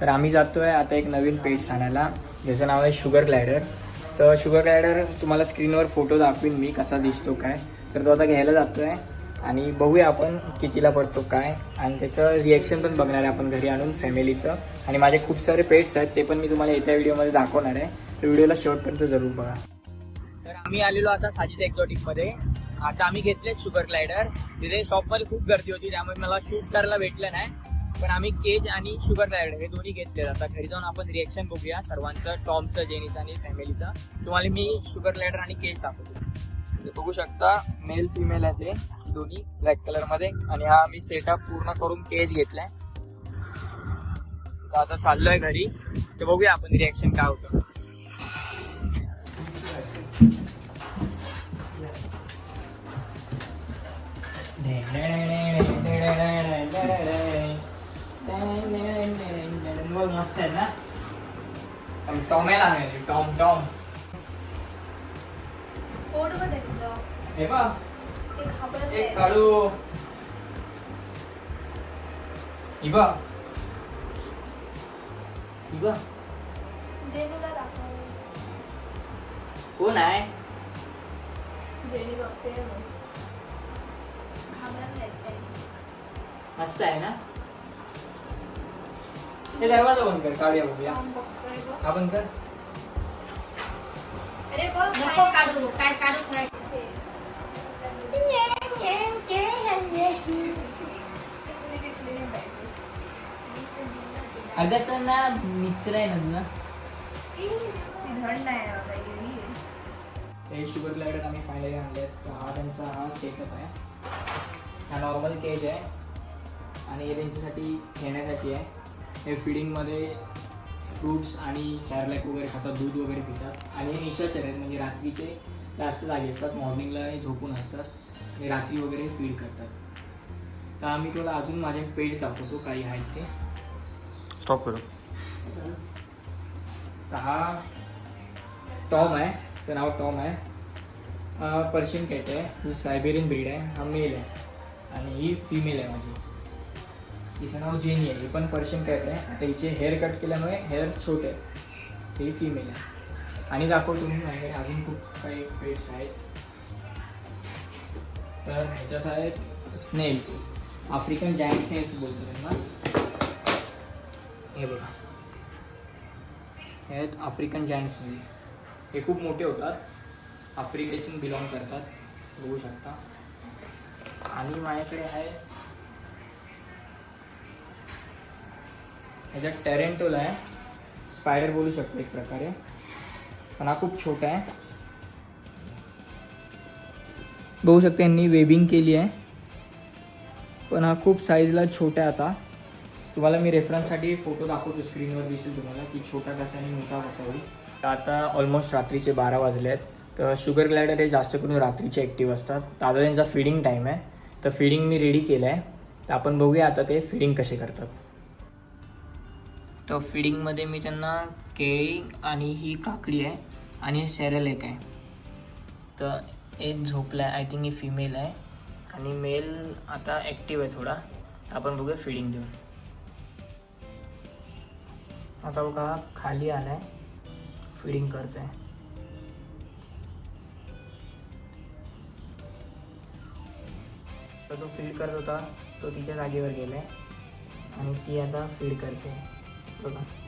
तर आम्ही जातोय आता एक नवीन पेज आणायला. ज्याचं नाव आहे शुगर ग्लायडर तर शुगर ग्लायडर तुम्हाला स्क्रीनवर फोटो दाखवीन मी कसा दिसतो काय. तर तो आता घ्यायला जातोय. आणि बघूया आपण कितीला पडतो काय. आणि त्याचं रिॲक्शन पण बघणार आहे आपण घरी आणून फॅमिलीचं आणि माझे खूप सारे पेट्स आहेत ते पण मी तुम्हाला येत्या व्हिडिओमध्ये दाखवणार आहे. तर व्हिडिओला शेवटपर्यंत जरूर बघा. तर आम्ही आलेलो आता साजिद एक्झॉटिकमध्ये आता आम्ही घेतले शुगर ग्लायडर तिथे शॉपमध्ये खूप गर्दी होती त्यामुळे मला शूट करायला भेटलं नाही. पण आम्ही केज आणि शुगर ग्लायडर हे दोन्ही घेतले आता घरी जाऊन आपण रिएक्शन बघूया सर्वांचं टॉमचं जेनीचं आणि फॅमिलीचं. तुम्हाला मी शुगर ग्लायडर आणि केज दाखवतो. बघू शकता मेल फिमेल आहे ते दोन्ही ब्लॅक कलरमध्ये. आणि हा मी सेटअप पूर्ण करून केज घेतलाय. आता चाललोय घरी. ते बघूया आपण रिएक्शन काय होतं. बघ मस्त ना टॉमेला आहे टॉम टॉम पोट हे बघ ते एक. काढू ही बघ ही बघ जेनूला दाखव कोण आहे जेनी बघते. मस्त आहे ना? हे दरवाजा बंद कर काढूया बघूया. हा बंद कर. अरे बघ नको काढू काय काढू काय अगं तर ना मित्र आहे ना तुझा? हे शुगर ग्लायडर आम्ही फायनली आणले आहेत हा त्यांचा हा सेटअप आहे. हा नॉर्मल केज आहे. आणि हे त्यांच्यासाठी घेण्यासाठी आहे. हे फिडिंगमध्ये फ्रूट्स आणि सॅरलॅक वगैरे खातात दूध वगैरे पितात. आणि हे निशाचर आहेत म्हणजे रात्रीचे जास्त जागे असतात मॉर्निंगला हे झोपून असतात. आणि रात्री वगैरे फीड करतात. तर आम्ही तुला अजून माझे पेज दाखवतो काही आहेत ते. स्टॉप करो. तर हा टॉम आहे. त्याचं नाव टॉम आहे पर्शियन कॅट आहे ही सायबेरियन ब्रीड आहे हा मेल आहे आणि ही फिमेल आहे माझी. तिचं नाव जेनी आहे. ही पण पर्शियन कॅट आहे आता हिचे हेअर कट केल्यामुळे हेअर छोटे आहे ही फिमेल आहे. आणि दाखवतो तुम्ही माझ्याकडे अजून खूप काही पेट्स आहेत. तर ह्याच्यात आहेत स्नेल्स आफ्रिकन जॅन स्नेल्स बोलतो त्यांना. हे बघा. हे आहेत आफ्रिकन जायंट्समध्ये हे खूप मोठे होतात. आफ्रिकेतून बिलॉंग करतात. बघू शकता. आणि माझ्याकडे आहे. ह्याच्यात टॅरेंटोल आहे. स्पायडर बोलू शकतो एक प्रकारे. पण हा खूप छोटा आहे. बघू शकता यांनी वेबिंग केली आहे. पण हा खूप साईजला छोटा आहे आता. तुम्हाला मी रेफरन्ससाठी फोटो दाखवतो स्क्रीनवर दिसेल तुम्हाला की छोटा कसा आणि मोठा कसा होईल. तर आता ऑलमोस्ट रात्रीचे बारा वाजले आहेत. तर शुगर ग्लायडर हे जास्त करून रात्रीचे ॲक्टिव्ह असतात. दादा आता त्यांचा फिडिंग टाईम आहे. तर फिडिंग मी रेडी केलं आहे तर आपण बघूया आता ते फिडिंग कसे करतात. तर फिडिंगमध्ये मी त्यांना केळी आणि ही काकडी आहे आणि हे सेरेल एक आहे. तर एक झोपला आहे. आय थिंक ही फिमेल आहे. आणि मेल आता ॲक्टिव्ह आहे थोडा. आपण बघूया फिडिंग देऊन. आता बघा खाली आला आहे फिडिंग करतोय. तर तो फीड करत होता तो तिच्या जागेवर गेलाय. आणि ती आता फीड करते. बघा.